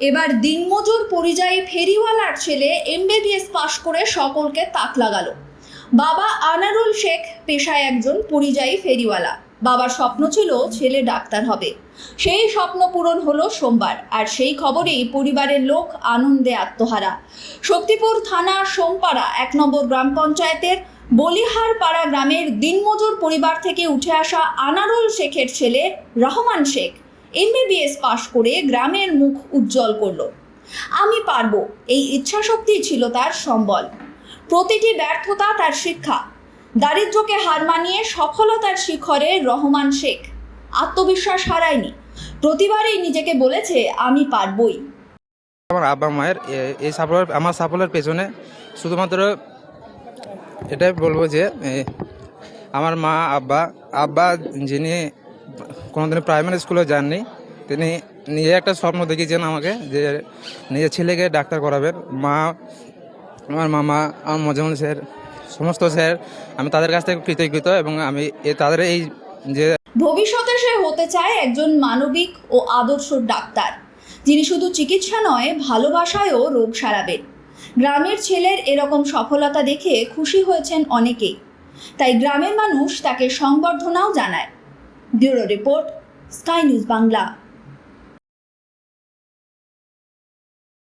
এবার দিনমজুর পরিযায়ী ফেরিওয়ালার ছেলে এমবিবিএস পাশ করে সকলকে তাক লাগালো। বাবা আনারুল শেখ পেশায় একজন পরিযায়ী ফেরিওয়ালা। বাবার স্বপ্ন ছিল ছেলে ডাক্তার হবে। সেই স্বপ্ন পূরণ হলো সোমবার, আর সেই খবরেই পরিবারের লোক আনন্দে আত্মহারা। শক্তিপুর থানা সোমপাড়া এক নম্বর গ্রাম পঞ্চায়েতের বলিহার পাড়া গ্রামের দিনমজুর পরিবার থেকে উঠে আসা আনারুল শেখের ছেলে রহমান শেখ। এমবিবিএস পাশ করে গ্রামের মুখ উজ্জ্বল করল। আমি পারব, এই ইচ্ছাশক্তি ছিল তার সম্বল। প্রতিটি ব্যর্থতা তার শিক্ষা। দারিদ্র্যকে হার মানিয়ে সফলতার শিখরে রহমান শেখ। আত্মবিশ্বাস হারায়নি। প্রতিবারই নিজেকে বলেছে, আমি পারবই। আমার আব্বা মায়ের এই সাফল্য আমার সাফল্যের পেছনে শুধুমাত্র এটাই বলব যে আমার মা, আব্বা আব্বা যিনি কোনোদিন প্রাইমারি স্কুলে যাননি। তিনি নিজে একটা স্বপ্ন দেখিয়েছেন আমাকে যে নিজের ছেলেকে ডাক্তার করাবেন। মা, আমার মামা, আমার মজামুল স্যার, সমস্ত স্যার, আমি তাদের কাছ থেকে কৃতজ্ঞত এবং আমি তাদের এই যে ভবিষ্যতে সে হতে চায় একজন মানবিক ও আদর্শ ডাক্তার, যিনি শুধু চিকিৎসা নয়, ভালোবাসায়ও রোগ সারাবেন। গ্রামের ছেলের এরকম সফলতা দেখে খুশি হয়েছেন অনেকেই। তাই গ্রামের মানুষ তাকে সংবর্ধনাও জানায়। Bureau report Sky News Bangla.